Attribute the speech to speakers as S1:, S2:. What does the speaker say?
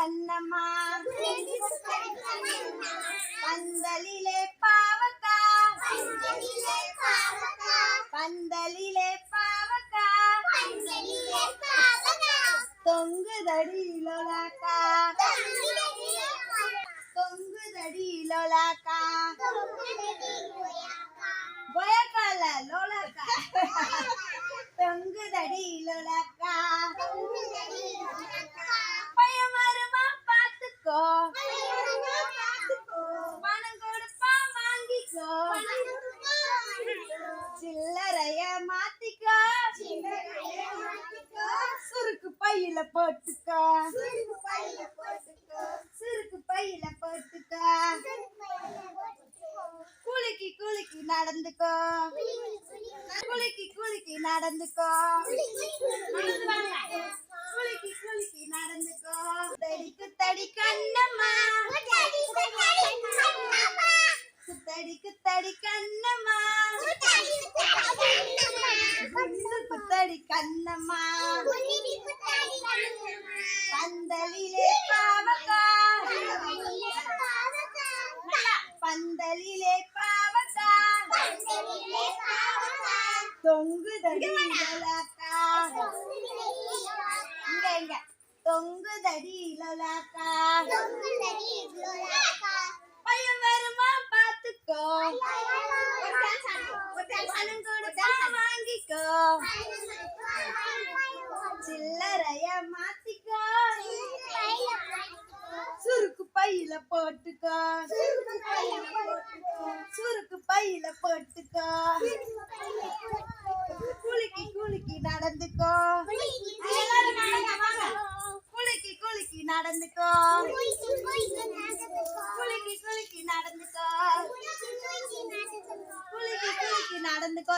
S1: கண்ணம்மா பந்தலிலே பாவக்கா. பந்தலிலே பாவக்கா. தொங்குதடி லோலாக்கா தொங்குதடி லோலாக்கா. பொயக்கால லோலாக்கா தொங்குதடி லோலா பையில போட்டுக்கோ. சுருக்கு பையில போட்டுக்கோ. குலுக்கி குலுக்கி நடந்துக்கோ. குலுக்கி குலுக்கி நடந்துக்கோ. குலுக்கி குலுக்கி நடந்துக்கோ. தடிக்கு தடி கண்ணம்மா. குத்தடி தடி கண்ணம்மா. குத்தடி கண்ணம்மா பந்தலிலே பாவக்கா பந்தலிலே பாவக்கா தொங்குதடி இலலாக்கா இங்க இங்க. தொங்குதடி இலலாக்கா பையன் வருமா பாத்துக்கோ. பணம் கொடுத்தா வாங்கிக்கோ. சில்லறைய மாத்திக்கோ. சுருக்கு பையில போட்டுக்கோ. சுருக்கு பையில போட்டுக்கோ. நடந்துக்கோ. குளிக்கி குளிக்கி நடந்துக்கோ. குளிக்கி குளிக்கி நடந்துக்கோ.